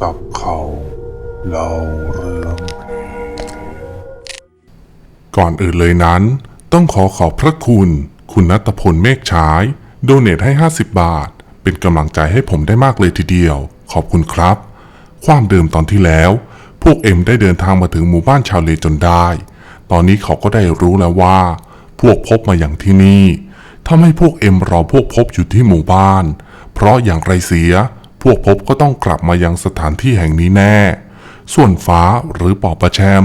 จับเขาเล่าเรื่องก่อนอื่นเลยนั้น ต้องขอขอบพระคุณ คุณนัทพลเมฆฉาย โดเนทให้ 50 บาท เป็นกำลังใจให้ผมได้มากเลยทีเดียว ขอบคุณครับ ความเดิมตอนที่แล้ว พวกเอ็มได้เดินทางมาถึงหมู่บ้านชาวเลจนได้ ตอนนี้เขาก็ได้รู้แล้วว่า พวกพบมาอย่างที่นี่ทำให้พวกเอ็มรอพวกพบอยู่ที่หมู่บ้าน เพราะอย่างไรเสีย พวกพบก็ต้องกลับมายังสถานที่แห่งนี้แน่ ส่วนฟ้าหรือปอบประแชม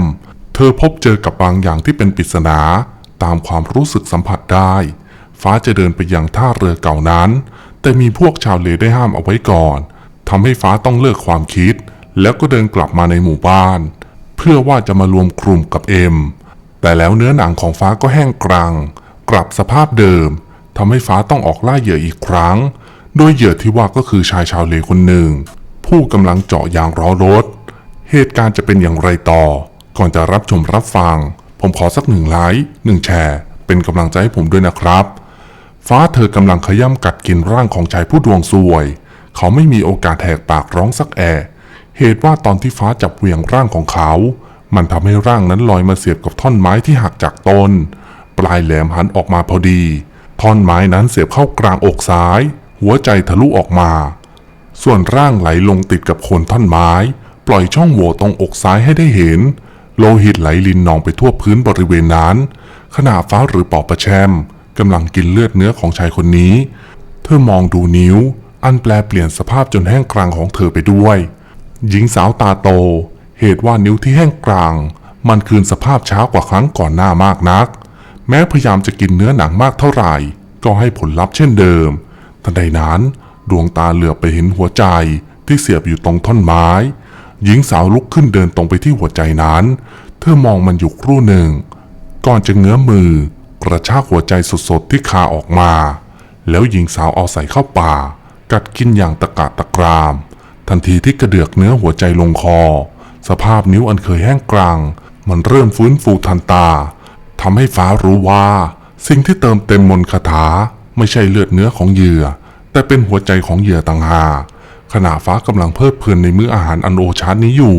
เธอพบเจอกับบางอย่างที่เป็นปริศนา ตามความรู้สึกสัมผัสได้ ฟ้าจะเดินไปยังท่าเรือเก่านั้น แต่มีพวกชาวเลได้ห้ามเอาไว้ก่อนทำให้ฟ้าต้องเลิกความคิด แล้วก็เดินกลับมาในหมู่บ้าน เพื่อว่าจะมารวมกลุ่มกับเอ็ม แต่แล้วเนื้อหนังของฟ้าก็แห้งกรัง กลับสภาพเดิมทำให้ฟ้าต้องออกล่าเหยื่ออีกครั้ง โดยเหยื่อที่ว่าก็คือชายชาวเลคนหนึ่ง ผู้กำลังเจาะยางล้อรถ เหตุการณ์จะเป็นอย่างไรต่อ ก่อนจะรับชมรับฟัง ผมขอสักหนึ่งไลค์หนึ่งแชร์ เป็นกำลังใจให้ผมด้วยนะครับ ฟ้าเธอกำลังขย่ำกัดกินร่างของชายผู้ดวงซวย เขาไม่มีโอกาสแหกปากร้องสักแอเหตุว่าตอนที่ฟ้าจับเหวี่ยงร่างของเขา มันทำให้ร่างนั้นลอยมาเสียบกับท่อนไม้ที่หักจากต้น ปลายแหลมหันออกมาพอดี ท่อนไม้นั้นเสียบเข้ากลางอกซ้าย หัวใจทะลุออกมา ส่วนร่างไหลลงติดกับโคนท่อนไม้ ปล่อยช่องโหว่ตรงอกซ้ายให้ได้เห็น โลหิตไหลลินนองไปทั่วพื้นบริเวณนั้น ขณะฟ้าหรือปอบประแชมกำลังกินเลือดเนื้อของชายคนนี้ เธอมองดูนิ้ว อันแปลเปลี่ยนสภาพจนแห้งกรางของเธอไปด้วย หญิงสาวตาโต เหตุว่านิ้วที่แห้งกราง มันคืนสภาพช้ากว่าครั้งก่อนหน้ามากนัก แม้พยายามจะกินเนื้อหนังมากเท่าไหร่ ก็ให้ผลลัพธ์เช่นเดิม ทันใดนั้นดวงตาเหลือบไปเห็นหัวใจที่เสียบอยู่ตรงท่อนไม้ หญิงสาวลุกขึ้นเดินตรงไปที่หัวใจนั้น เธอมองมันอยู่ครู่หนึ่ง ก่อนจะเงื้อมือกระชากหัวใจสดๆที่คาออกมา แล้วหญิงสาวเอาใส่เข้าป่า กัดกินอย่างตะกะตะกราม ทันทีที่กระเดือกเนื้อหัวใจลงคอ สภาพนิ้วอันเคยแห้งกรางมันเริ่มฟื้นฟูทันตาทำให้ฟ้ารู้ว่า สิ่งที่เติมเต็มมนคาถา ไม่ใช่เลือดเนื้อของเหยื่อ แต่เป็นหัวใจของเหยื่อต่างหากขณะฟ้ากำลังเพลิดเพลินในมื้ออาหารอันโอชานี้อยู่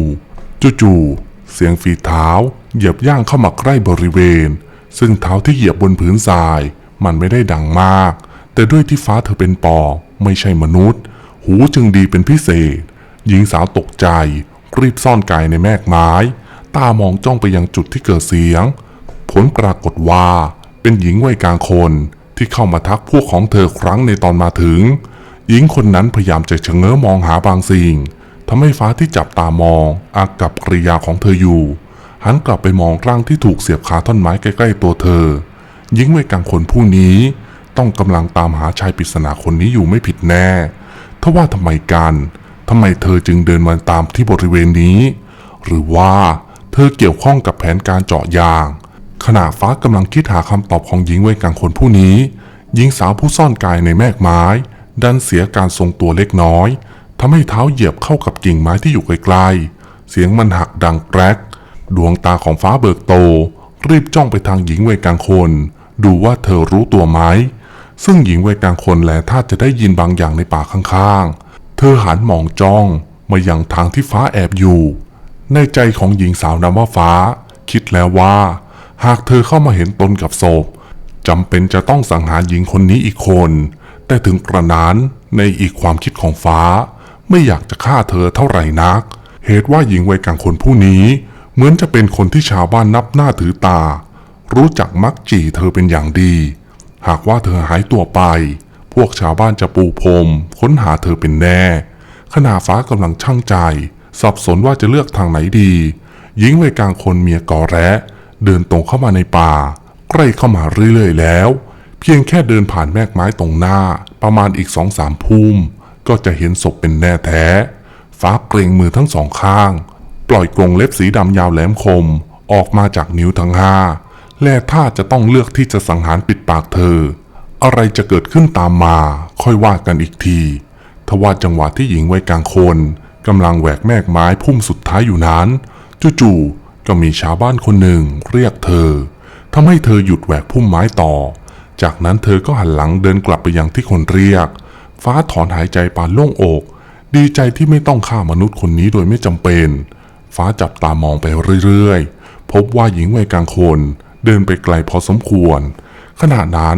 จู่ๆเสียงฝีเท้า เหยียบย่างเข้ามาใกล้บริเวณ ซึ่งเท้าที่เหยียบบนผืนทราย มันไม่ได้ดังมาก แต่ด้วยที่ฟ้าเธอเป็นปอ ไม่ใช่มนุษย์ หูจึงดีเป็นพิเศษ หญิงสาวตกใจ รีบซ่อนกายในแมกไม้ ตามองจ้องไปยังจุดที่เกิดเสียง ผลปรากฏว่าเป็นหญิงวัยกลางคน ที่เข้ามาทักพวกของเธอครั้งในตอนมาถึง หญิงคนนั้นพยายามจะเฉง้อมองหาบางสิ่งทำให้ฟ้าที่จับตามองอากับกริยาของเธออยู่ หันกลับไปมองร่างที่ถูกเสียบคาท่อนไม้ใกล้ๆตัวเธอหญิงวัยกลางคนผู้นี้ ต้องกำลังตามหาชายปริศนาคนนี้อยู่ไม่ผิดแน่ทว่าทำไมกันทำไมเธอจึงเดินมาตามที่บริเวณนี้ หรือว่าเธอเกี่ยวข้องกับแผนการเจาะยาง ขณะฟ้ากำลังคิดหาคำตอบของหญิงวัยกลางคนผู้นี้ หญิงสาวผู้ซ่อนกายในแมกไม้ ดันเสียการทรงตัวเล็กน้อยทำให้เท้าเหยียบเข้ากับกิ่งไม้ที่อยู่ไกลๆ เสียงมันหักดังแกรก ดวงตาของฟ้าเบิกโต รีบจ้องไปทางหญิงวัยกลางคน ดูว่าเธอรู้ตัวไหม ซึ่งหญิงวัยกลางคนแลท่าจะได้ยินบางอย่างในป่าข้างๆ เธอหันมองจ้องมาอยังทางที่ฟ้าแอบอยู่ ในใจของหญิงสาวนามว่าฟ้า คิดแล้วว่า หากเธอเข้ามาเห็นตนกับศพจำเป็นจะต้องสังหารหญิงคนนี้อีกคน แต่ถึงกระนั้นในอีกความคิดของฟ้า ไม่อยากจะฆ่าเธอเท่าไหร่นัก เหตุว่าหญิงวัยกลางคนผู้นี้ เหมือนจะเป็นคนที่ชาวบ้านนับหน้าถือตา รู้จักมักจีเธอเป็นอย่างดี หากว่าเธอหายตัวไป พวกชาวบ้านจะปูพรมค้นหาเธอเป็นแน่ ขณะฟ้ากำลังช่างใจ สับสนว่าจะเลือกทางไหนดี หญิงวัยกลางคนเมียก่อแร้ เดินตรงเข้ามาในป่า ใกล้เข้ามาเรื่อยๆแล้ว เพียงแค่เดินผ่านแมกไม้ตรงหน้า ประมาณอีกสองสามพุ่มก็จะเห็นศพเป็นแน่แท้ ฟ้าเกรงมือทั้งสองข้าง ปล่อยกรงเล็บสีดำยาวแหลมคม ออกมาจากนิ้วทั้งห้าและถ้าจะต้องเลือกที่จะสังหารปิดปากเธอ อะไรจะเกิดขึ้นตามมา ค่อยว่ากันอีกทีทว่าจังหวะที่หญิงวัยกลางคนกำลังแหวกแมกไม้พุ่มสุดท้ายอยู่นั้นจู่ๆ ก็มีชาวบ้านคนหนึ่งเรียกเธอทำให้เธอหยุดแหวกพุ่มไม้ต่อ จากนั้นเธอก็หันหลังเดินกลับไปยังที่คนเรียก ฟ้าถอนหายใจปานโล่งอก ดีใจที่ไม่ต้องฆ่ามนุษย์คนนี้โดยไม่จำเป็น ฟ้าจับตามองไปเรื่อยๆ พบว่าหญิงวัยกลางคนเดินไปไกลพอสมควร ขณะนั้น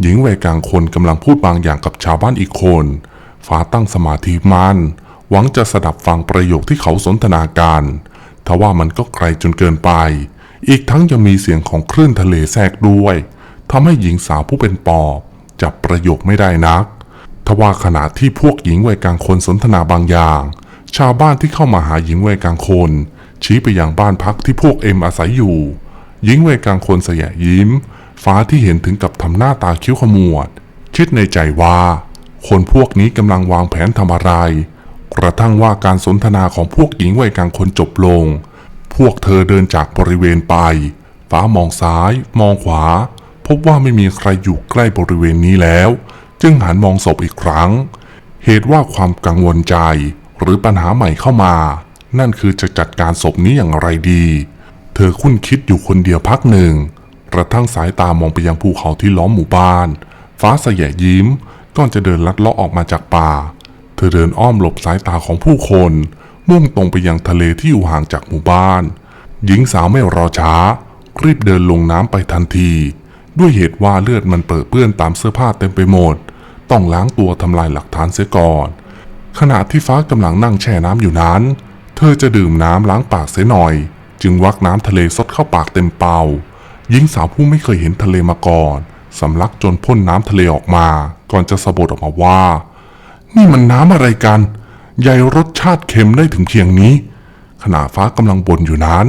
หญิงวัยกลางคนกำลังพูดบางอย่างกับชาวบ้านอีกคน ฟ้าตั้งสมาธิมั่นหวังจะสดับฟังประโยคที่เขาสนทนากัน ทว่ามันก็ไกลจนเกินไป อีกทั้งยังมีเสียงของคลื่นทะเลแทรกด้วยทำให้หญิงสาวผู้เป็นปอบจับประโยคไม่ได้นัก ทว่าขณะที่พวกหญิงวัยกลางคนสนทนาบางอย่าง ชาวบ้านที่เข้ามาหาหญิงวัยกลางคน ชี้ไปยังบ้านพักที่พวกเอ็มอาศัยอยู่ หญิงวัยกลางคนเสยะยิ้ม ฟ้าที่เห็นถึงกับทำหน้าตาคิ้วขมวด คิดในใจว่า คนพวกนี้กำลังวางแผนทำอะไร กระทั่งว่าการสนทนาของพวกหญิงวัยกลางคนจบลง พวกเธอเดินจากบริเวณไป ฟ้ามองซ้าย มองขวา พบว่าไม่มีใครอยู่ใกล้บริเวณนี้แล้ว จึงหันมองศพอีกครั้ง เหตุว่าความกังวลใจ หรือปัญหาใหม่เข้ามา นั่นคือจะจัดการศพนี้อย่างไรดี เธอคุ้นคิดอยู่คนเดียวพักหนึ่ง กระทั่งสายตามองไปยังภูเขาที่ล้อมหมู่บ้าน ฟ้าสยะยิ้มก่อนจะเดินลัดเลาะออกมาจากป่า เธอเดินอ้อมหลบสายตาของผู้คน มุ่งตรงไปยังทะเลที่อยู่ห่างจากหมู่บ้าน หญิงสาวไม่รอช้า รีบเดินลงน้ำไปทันที ด้วยเหตุว่าเลือดมันเปิดเปื้อนตามเสื้อผ้าเต็มไปหมด ต้องล้างตัวทำลายหลักฐานเสียก่อน ขณะที่ฟ้ากำลังนั่งแช่น้ำอยู่นั้น เธอจะดื่มน้ำล้างปากเสียหน่อย จึงวักน้ำทะเลซดเข้าปากเต็มเป่าหญิงสาวผู้ไม่เคยเห็นทะเลมาก่อนสำลักจนพ่นน้ำทะเลออกมา ก่อนจะสะบดออกมาว่า นี่มันน้ำอะไรกันใหญ่รสชาติเค็มได้ถึงเพียงนี้ ขณะฟ้ากำลังบ่นอยู่นั้น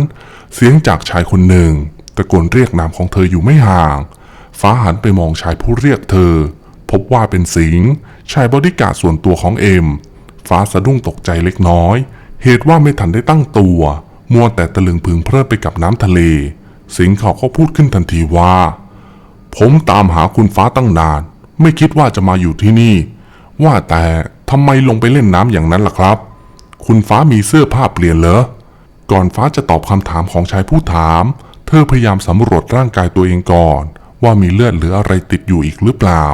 เสียงจากชายคนหนึ่งตะโกนเรียกนามของเธออยู่ไม่ห่าง ฟ้าหันไปมองชายผู้เรียกเธอ พบว่าเป็นสิงห์ชายบริการดส่วนตัวของเอ็ม ฟ้าสะดุ้งตกใจเล็กน้อย เหตุว่าไม่ทันได้ตั้งตัว มัวแต่ตะลึงพึงเพลิดไปกับน้ำทะเล สิงห์เขาก็พูดขึ้นทันทีว่า ผมตามหาคุณฟ้าตั้งนาน ไม่คิดว่าจะมาอยู่ที่นี่ ว่าแต่ทำไมลงไปเล่นน้ำอย่างนั้นล่ะครับ คุณฟ้ามีเสื้อผ้าเปลี่ยนเหรอ ก่อนฟ้าจะตอบคำถามของชายผู้ถาม เธอพยายามสำรวจร่างกายตัวเองก่อน ว่ามีเลือดหรืออะไรติดอยู่อีกหรือเปล่า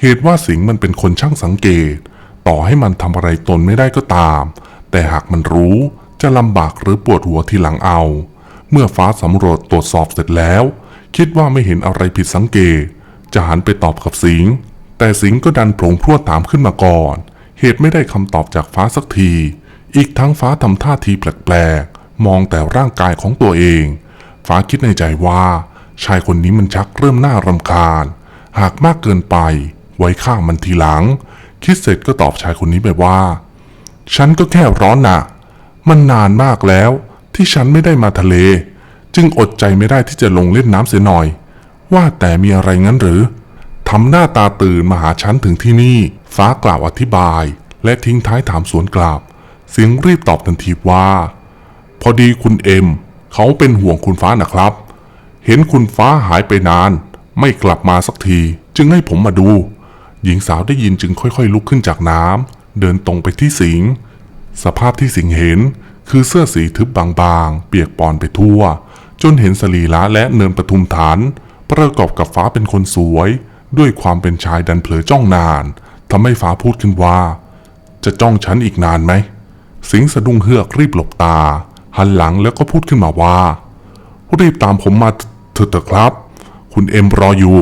เหตุว่าสิงห์มันเป็นคนช่างสังเกต ต่อให้มันทำอะไรตนไม่ได้ก็ตาม แต่หากมันรู้จะลำบากหรือปวดหัวทีหลังเอา เมื่อฟ้าสำรวจตรวจสอบเสร็จแล้ว คิดว่าไม่เห็นอะไรผิดสังเกต จะหันไปตอบกับสิงห์ แต่สิงห์ก็ดันโผงพรวดถามขึ้นมาก่อน เหตุไม่ได้คำตอบจากฟ้าสักที อีกทั้งฟ้าทำท่าทีแปลกๆ มองแต่ร่างกายของตัวเอง ฟ้าคิดในใจว่า ชายคนนี้มันชักเริ่มน่ารำคาญ หากมากเกินไป ไว้ข้างมันทีหลัง คิดเสร็จก็ตอบชายคนนี้ไปว่า ฉันก็แค่ร้อนน่ะ มันนานมากแล้วที่ฉันไม่ได้มาทะเล จึงอดใจไม่ได้ที่จะลงเล่นน้ำเสียหน่อย ว่าแต่มีอะไรงั้นหรือ ทำหน้าตาตื่นมาหาฉันถึงที่นี่ ฟ้ากล่าวอธิบาย และทิ้งท้ายถามสวนกลับ เสียงรีบตอบทันทีว่า พอดีคุณเอ็ม เขาเป็นห่วงคุณฟ้านะครับ เห็นคุณฟ้าหายไปนาน ไม่กลับมาสักที จึงให้ผมมาดู หญิงสาวได้ยินจึงค่อยๆ ลุกขึ้นจากน้ำเดินตรงไปที่สิง สภาพที่สิงเห็นคือเสื้อสีทึบบางๆ เปียกปอนไปทั่ว จนเห็นสรีระและเนินปทุมฐาน ประกอบกับฟ้าเป็นคนสวย ด้วยความเป็นชายดันเผลอจ้องนานทำให้ฟ้าพูดขึ้นว่า จะจ้องฉันอีกนานไหม สิงสะดุ้งเฮือกรีบหลบตา หันหลังแล้วก็พูดขึ้นมาว่า รีบตามผมมาเถอะเถอะครับ คุณเอ็มรออยู่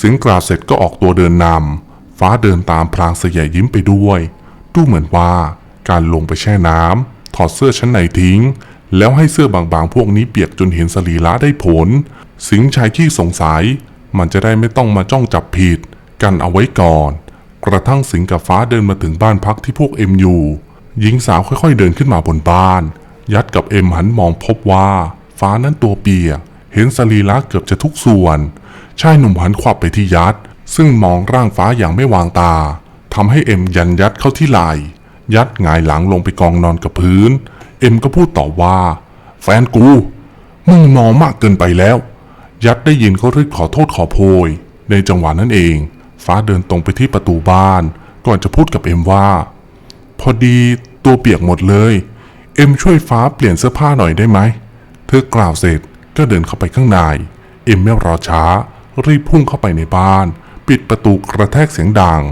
สิงกล่าวเสร็จก็ออกตัวเดินนำฟ้าเดินตามพลางเสยยิ้มไปด้วย ดูเหมือนว่าการลงไปแช่น้ำถอดเสื้อชั้นในทิ้ง แล้วให้เสื้อบางๆ พวกนี้เปียกจนเห็นสรีระได้ผล สิงชายขี้สงสัย มันจะได้ไม่ต้องมาจ้องจับผิด กันเอาไว้ก่อน กระทั่งสิงกับฟ้าเดินมาถึงบ้านพักที่พวกเอ็มอยู่หญิงสาวค่อยๆเดินขึ้นมาบนบ้าน ยัดกับเอ็มหันมองพบว่า ฟ้านั้นตัวเปียกเห็นสรีระเกือบจะทุกส่วน ชายหนุ่มหันขวับไปที่ยัด ซึ่งมองร่างฟ้าอย่างไม่วางตาทำให้เอ็มยันยัดเข้าที่ไหล่ยัดหงายหลังลงไปกองนอนกับพื้น เอ็มก็พูดต่อว่า แฟนกู มึงมองมากเกินไปแล้ว ยัดได้ยินก็รีบขอโทษขอโพย ในจังหวะนั้นเอง ฟ้าเดินตรงไปที่ประตูบ้าน ก่อนจะพูดกับเอ็มว่า พอดีตัวเปียกหมดเลย เอ็มช่วยฟ้าเปลี่ยนเสื้อผ้าหน่อยได้ไหม เธอกล่าวเสร็จก็เดินเข้าไปข้างใน เอ็มไม่รอช้า รีบพุ่งเข้าไปในบ้าน ปิดประตูกระแทกเสียงดัง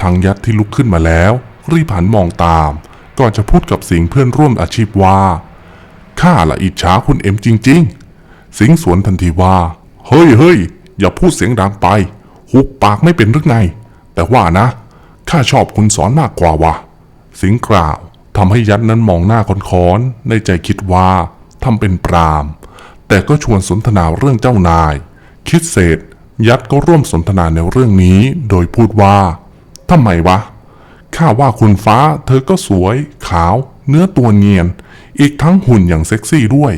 ทางยัดที่ลุกขึ้นมาแล้ว รีบหันมองตาม ก่อนจะพูดกับสิงเพื่อนร่วมอาชีพว่าข้าละอิจฉาคุณเอ็มจริง ๆ สิงสวนทันทีว่า เฮ้ยเฮ้ยอย่าพูดเสียงดังไป หุบปากไม่เป็นหรือไง แต่ว่านะ ข้าชอบคุณสอนมากกว่าวะสิงกล่าวทำให้ยัดนั้นมองหน้าคอนๆในใจคิดว่าทำเป็นปราม แต่ก็ชวนสนทนาเรื่องเจ้านาย คิดเสร็จ ยัดก็ร่วมสนทนาในเรื่องนี้ โดยพูดว่าทำไมวะ ข้าว่าคุณฟ้าเธอก็สวย ขาว เนื้อตัวเนียน อีกทั้งหุ่นอย่างเซ็กซี่ด้วย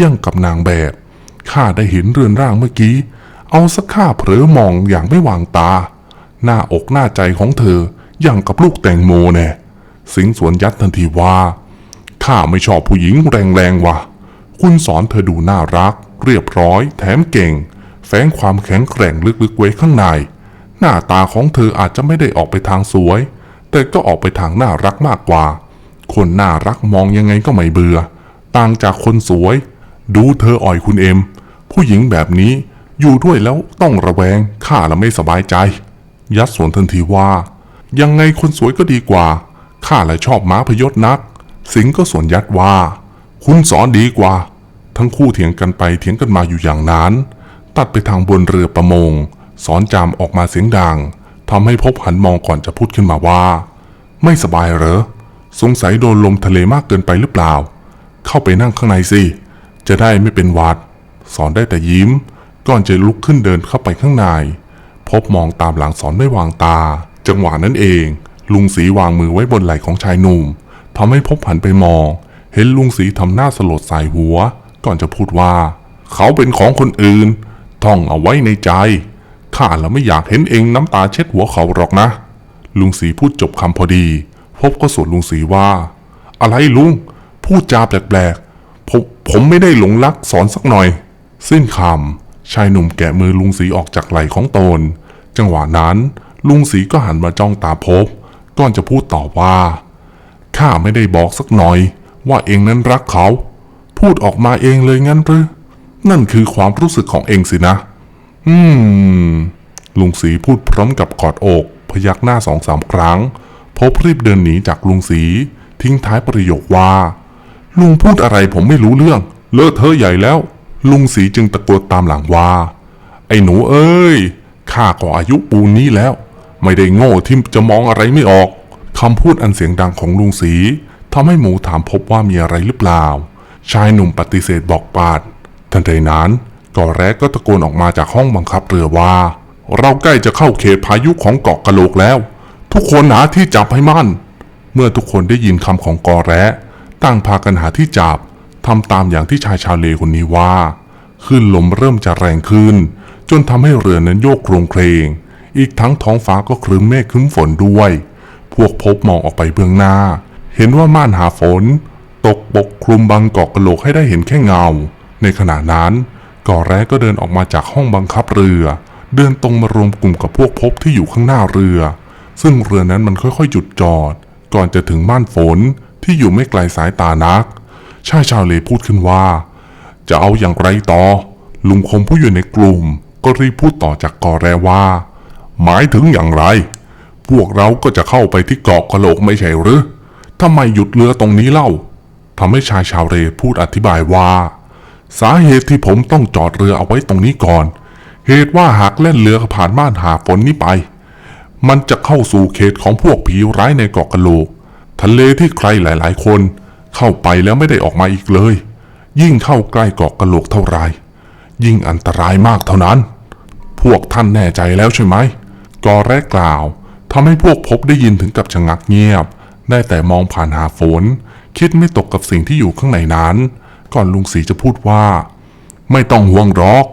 ยังกับนางแบบ ข้าได้เห็นเรือนร่างเมื่อกี้ เอาสักข้าเผลอมองอย่างไม่วางตา หน้าอกหน้าใจของเธออย่างกับลูกแตงโมแน่สิงสวนยัดทันทีว่าข้าไม่ชอบผู้หญิงแรงๆว่ะ คุณสอนเธอดูน่ารัก เรียบร้อย แถมเก่ง แฝงความแข็งแกร่งลึกๆไว้ข้างใน หน้าตาของเธออาจจะไม่ได้ออกไปทางสวย แต่ก็ออกไปทางน่ารักมากกว่า คนน่ารักมองยังไงก็ไม่เบื่อ ต่างจากคนสวย ดูเธออ่อยคุณเอ็ม ผู้หญิงแบบนี้อยู่ด้วยแล้วต้องระแวงข้าละไม่สบายใจ ยัดสวนทันทีว่า ยังไงคนสวยก็ดีกว่าข้าละชอบม้าพยศนัก สิงก็สวนยัดว่า คุณสอนดีกว่า ทั้งคู่เถียงกันไปเถียงกันมาอยู่อย่างนั้น ตัดไปทางบนเรือประมง สอนจามออกมาเสียงดังทำให้พบหันมองก่อนจะพูดขึ้นมาว่า ไม่สบายเหรอสงสัยโดนลมทะเลมากเกินไปหรือเปล่า เข้าไปนั่งข้างในสิจะได้ไม่เป็นหวัด สอนได้แต่ยิ้ม ก่อนจะลุกขึ้นเดินเข้าไปข้างใน พบมองตามหลังสอนไม่วางตา จังหวะนั้นเอง ลุงสีวางมือไว้บนไหล่ของชายหนุ่มทำให้พบหันไปมอง เห็นลุงสีทำหน้าสลดสายหัว ก่อนจะพูดว่า เขาเป็นของคนอื่น ท่องเอาไว้ในใจ ข้าละไม่อยากเห็นเองน้ำตาเช็ดหัวเขาหรอกนะ ลุงสีพูดจบคำพอดี พบก็สวนลุงสีว่า อะไรลุง พูดจาแปลกๆผมผมไม่ได้หลงรักสอนสักหน่อย สิ้นคำชายหนุ่มแกะมือลุงสีออกจากไหล่ของตน จังหวะนั้น ลุงสีก็หันมาจ้องตาพบ ก่อนจะพูดต่อว่าข้าไม่ได้บอกสักหน่อย ว่าเองนั้นรักเขา พูดออกมาเองเลยงั้นหรือ นั่นคือความรู้สึกของเองสินะ อืม ลุงสีพูดพร้อมกับกอดอก พยักหน้าสองสามครั้ง พบรีบเดินหนีจากลุงสี ทิ้งท้ายประโยคว่า ลุงพูดอะไรผมไม่รู้เรื่อง เลอะเทอะใหญ่แล้ว ลุงสีจึงตะโกนตามหลังว่า ไอ้หนูเอ้ยข้าก็อายุปูนนี้แล้ว ไม่ได้โง่ที่จะมองอะไรไม่ออกคำพูดอันเสียงดังของลุงสีทำให้หมูถามพบว่ามีอะไรหรือเปล่า ชายหนุ่มปฏิเสธบอกปาด ทันใดนั้นก่อแร้ก็ตะโกนออกมาจากห้องบังคับเรือว่า เราใกล้จะเข้าเขตพายุของเกาะกะโหลกแล้ว ทุกคนหาที่จับให้มั่น เมื่อทุกคนได้ยินคำของกอแร้ต่างพากันหาที่จับ ทำตามอย่างที่ชายชาวเลคนนี้ว่าคลื่นลมเริ่มจะแรงขึ้น จนทำให้เรือนั้นโยกโครงเคลงอีกทั้งท้องฟ้าก็ครึ้มเมฆครึ้มฝนด้วย พวกพบมองออกไปเบื้องหน้า เห็นว่าม่านหาฝน ตกปกคลุมบังเกาะกะโหลกให้ได้เห็นแค่เงา ในขณะนั้นก่อแร้ก็เดินออกมาจากห้องบังคับเรือ เดินตรงมารวมกลุ่มกับพวกพบที่อยู่ข้างหน้าเรือ ซึ่งเรือนั้นมันค่อยๆหยุดจอด ก่อนจะถึงม่านฝนที่อยู่ไม่ไกลสายตานัก ชายชาวเลพูดขึ้นว่า จะเอาอย่างไรต่อ ลุงคมผู้อยู่ในกลุ่ม ก็รีบพูดต่อจากกอแรว่า หมายถึงอย่างไร พวกเราก็จะเข้าไปที่เกาะกะโหลกไม่ใช่หรือทำไมหยุดเรือตรงนี้เล่าทำให้ชายชาวเรพูดอธิบายว่า สาเหตุที่ผมต้องจอดเรือเอาไว้ตรงนี้ก่อน เหตุว่าหากเล่นเรือผ่านม่านหาฝนนี้ไป มันจะเข้าสู่เขตของพวกผีร้ายในเกาะกะโหลก ทะเลที่ใครหลาย ๆ คน เข้าไปแล้วไม่ได้ออกมาอีกเลย ยิ่งเข้าใกล้เกาะกระโหลกเท่าไรยิ่งอันตรายมากเท่านั้น พวกท่านแน่ใจแล้วใช่ไหมกอแรกกล่าวทำให้พวกพบได้ยินถึงกับชะงักเงียบ ได้แต่มองผ่านหาฝน คิดไม่ตกกับสิ่งที่อยู่ข้างในนั้น ก่อนลุงศรีจะพูดว่า ไม่ต้องห่วงหรอก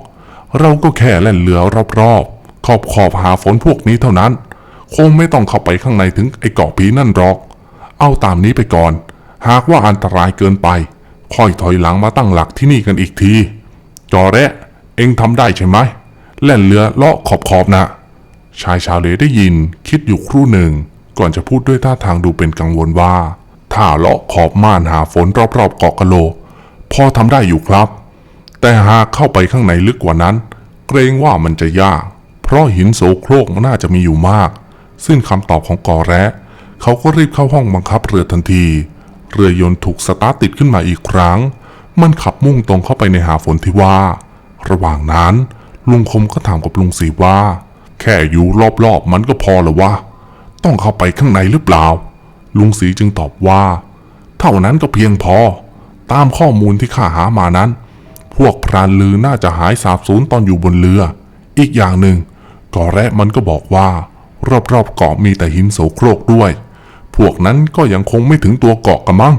เราก็แค่เล่นเรือรอบๆขอบขอบหาฝนพวกนี้เท่านั้น คงไม่ต้องเข้าไปข้างในถึงไอ้เกาะผีนั่นหรอก เอาตามนี้ไปก่อน หากว่าอันตรายเกินไป ค่อยถอยหลังมาตั้งหลักที่นี่กันอีกที จอแระเอ็งทำได้ใช่ไหมเล่นเรือเลาะขอบขอบนะ ชายชาวเลได้ยินคิดอยู่ครู่หนึ่ง ก่อนจะพูดด้วยท่าทางดูเป็นกังวลว่า ถ้าเลาะขอบม่านหาฝนรอบๆเกาะกะโล พอทำได้อยู่ครับ แต่หากเข้าไปข้างในลึกกว่านั้น เกรงว่ามันจะยาก เพราะหินโสโครกมันน่าจะมีอยู่มาก ซึ่งคำตอบของกอแระเขาก็รีบเข้าห้องบังคับเรือทันที เรือยนต์ถูกสตาร์ติดขึ้นมาอีกครั้ง มันขับมุ่งตรงเข้าไปในหาฝนที่ว่า ระหว่างนั้นลุงคมก็ถามกับลุงศรีว่า แค่อยู่รอบๆมันก็พอหรือวะ ต้องเข้าไปข้างในหรือเปล่า ลุงศรีจึงตอบว่า เท่านั้นก็เพียงพอ ตามข้อมูลที่ข้าหามานั้น พวกพรานลือน่าจะหายสาบสูญตอนอยู่บนเรือ อีกอย่างหนึ่งก่อแระมันก็บอกว่ารอบๆเกาะมีแต่หินโสโครกด้วย วกนั้นก็ยังคงไม่ถึงตัวเกาะกันมั้ง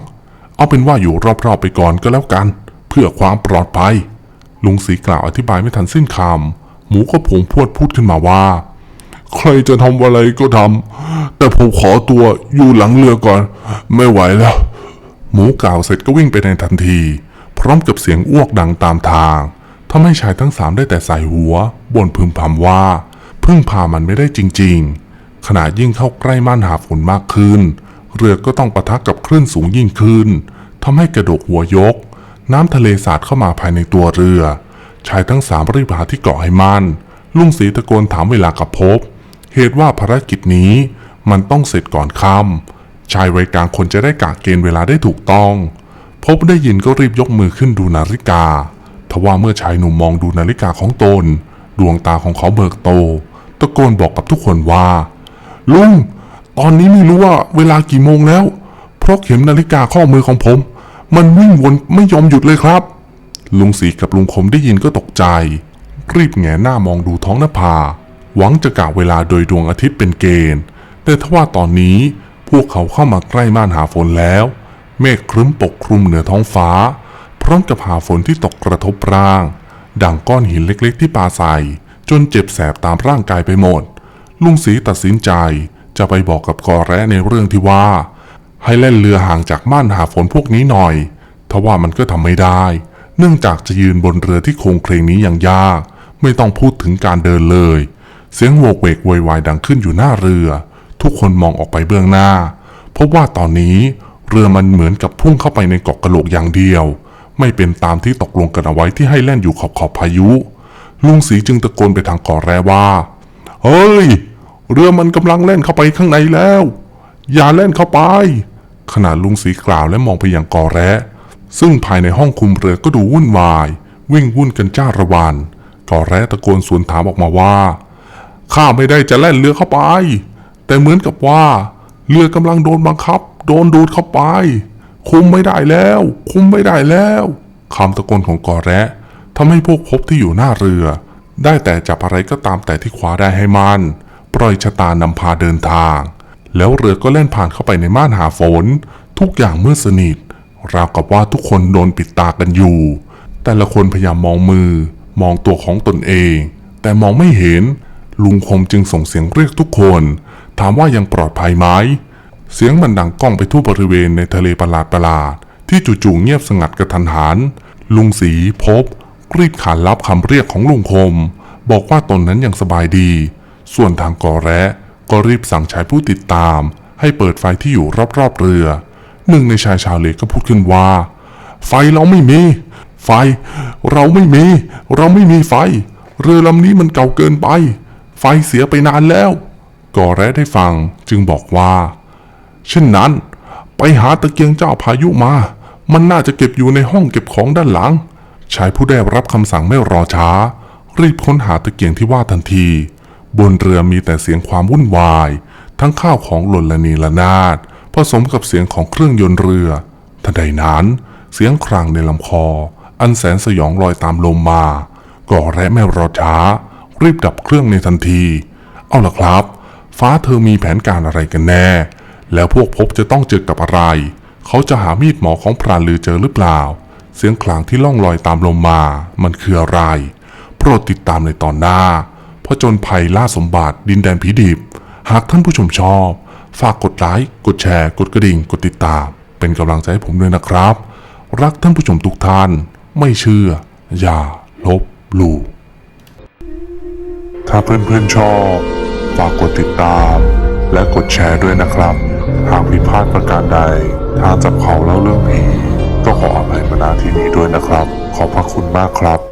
เอาเป็นว่าอยู่รอบๆไปก่อนก็แล้วกัน เพื่อความปลอดภัย ลุงศรีกล่าวอธิบายไม่ทันสิ้นคำหมูก็ผงพวดพูดขึ้นมาว่า ใครจะทำอะไรก็ทำแต่ผมขอตัวอยู่หลังเรือก่อน ไม่ไหวแล้ว หมูกล่าวเสร็จก็วิ่งไปในทันที พร้อมกับเสียงอ้วกดังตามทางทำให้ชายทั้งสามได้แต่ใส่หัวบ่นพึมพำว่า พึ่งพามันไม่ได้จริง ๆ ขณะยิ่งเข้าใกล้ม่านหาฝนมากขึ้น เรือก็ต้องปะทะกับคลื่นสูงยิ่งขึ้นทำให้กระดกหัวยก น้ำทะเลสาดเข้ามาภายในตัวเรือ ชายทั้งสามรีบหาที่เกาะให้มั่นลุงศรีตะโกนถามเวลากับพบ เหตุว่าภารกิจนี้มันต้องเสร็จก่อนค่ำชายวัยกลางคนจะได้กะเกณฑ์เวลาได้ถูกต้อง พบได้ยินก็รีบยกมือขึ้นดูนาฬิกา ทว่าเมื่อชายหนุ่มมองดูนาฬิกาของตน ดวงตาของเขาเบิกโต ตะโกนบอกกับทุกคนว่า ลุง ตอนนี้ไม่รู้ว่าเวลากี่โมงแล้ว เพราะเข็มนาฬิกาข้อมือของผม มันวิ่งวนไม่ยอมหยุดเลยครับ ลุงศรีกับลุงคมได้ยินก็ตกใจ รีบแงหน้ามองดูท้องนภา หวังจะกะเวลาโดยดวงอาทิตย์เป็นเกณฑ์ แต่ทว่าตอนนี้พวกเขาเข้ามาใกล้ม่านหาฝนแล้ว เมฆครึ้มปกคลุมเหนือท้องฟ้า พร้อมกับหาฝนที่ตกกระทบร่าง ดังก้อนหินเล็กๆที่ปาใส่จนเจ็บแสบตามร่างกายไปหมด ลุงศรีตัดสินใจจะไปบอกกับกอแร้ในเรื่องที่ว่า ให้เล่นเรือห่างจากม่านหาฝนพวกนี้หน่อยทว่ามันก็ทำไม่ได้ เนื่องจากจะยืนบนเรือที่โครงเคลงนี้อย่างยาก ไม่ต้องพูดถึงการเดินเลย เสียงโวกเวกโวยวายดังขึ้นอยู่หน้าเรือ ทุกคนมองออกไปเบื้องหน้า พบว่าตอนนี้เรือมันเหมือนกับพุ่งเข้าไปในเกาะกระโหลกอย่างเดียว ไม่เป็นตามที่ตกลงกันเอาไว้ที่ให้แล่นอยู่ขอบขอบพายุ ลุงศรีจึงตะโกนไปทางเกาะแร่ว่า เฮ้ย เรือมันกำลังเล่นเข้าไปข้างในแล้ว อย่าเล่นเข้าไป ขณะลุงศรีกล่าวและมองไปยังกอแระซึ่งภายในห้องคุมเรือก็ดูวุ่นวาย วิ่งวุ่นกันจ้าระวันกอแระตะโกนสวนถามออกมาว่าข้าไม่ได้จะแล่นเรือเข้าไป แต่เหมือนกับว่า เรือกำลังโดนบังคับ โดนดูดเข้าไป คุมไม่ได้แล้ว คุมไม่ได้แล้วคำตะโกนของกอแระทำให้พวกพบที่อยู่หน้าเรือ ได้แต่จับอะไรก็ตามแต่ที่คว้าได้ให้มัน ปล่อยชะตานำพาเดินทาง แล้วเรือก็เล่นผ่านเข้าไปในม่านหาฝน ทุกอย่างมืดสนิท ราวกับว่าทุกคนโดนปิดตากันอยู่ แต่ละคนพยายามมองมือ มองตัวของตนเอง แต่มองไม่เห็น ลุงคมจึงส่งเสียงเรียกทุกคน ถามว่ายังปลอดภัยไหม เสียงมันดังก้องไปทั่วบริเวณในทะเลประหลาดประหลาดๆที่จู่ๆเงียบสงัดกระทันหัน ลุงสีพบรีบขานรับคำเรียกของลุงคม บอกว่าตนนั้นยังสบายดี ส่วนทางกอแระก็รีบสั่งชายผู้ติดตาม ให้เปิดไฟที่อยู่รอบๆเรือ หนึ่งในชายชาวเลก็พูดขึ้นว่า ไฟเราไม่มี ไฟ เราไม่มี เราไม่มีไฟ เรือลำนี้มันเก่าเกินไป ไฟเสียไปนานแล้วกอแระได้ฟังจึงบอกว่า เช่นนั้น ไปหาตะเกียงเจ้าพายุมา มันน่าจะเก็บอยู่ในห้องเก็บของด้านหลังชายผู้ได้รับคำสั่งไม่รอช้า รีบค้นหาตะเกียงที่ว่าทันที บนเรือมีแต่เสียงความวุ่นวาย ทั้งข้าวของหล่นละนีละนาดผสมกับเสียงของเครื่องยนต์เรือ ทันใดนั้น เสียงครางในลำคอ อันแสนสยองลอยตามลมมา ก่อและไม่รอช้า รีบดับเครื่องในทันที เอาล่ะครับ ฟ้าเธอมีแผนการอะไรกันแน่ แล้วพวกพบจะต้องเจอกับอะไร เขาจะหามีดหมอของพรานลือเจอหรือเปล่า เสียงคลางที่ล่องลอยตามลมมา มันคืออะไร โปรดติดตามในตอนหน้า ผจญภัยล่าสมบัติดินแดนผีดิบ หากท่านผู้ชมชอบ ฝากกดไลค์กดแชร์ กดกระดิ่ง กดติดตาม เป็นกำลังใจให้ผมด้วยนะครับ รักท่านผู้ชมทุกท่าน ไม่เชื่อ อย่าลบหลู่ถ้าเพื่อนๆชอบ ฝากกดติดตาม และกดแชร์ด้วยนะครับ หากผิดพลาดประการใด ทางจับเขาเล่าเรื่องผีก็ขออภัยมาณที่นี้ด้วยนะครับ ขอบพระคุณมากครับ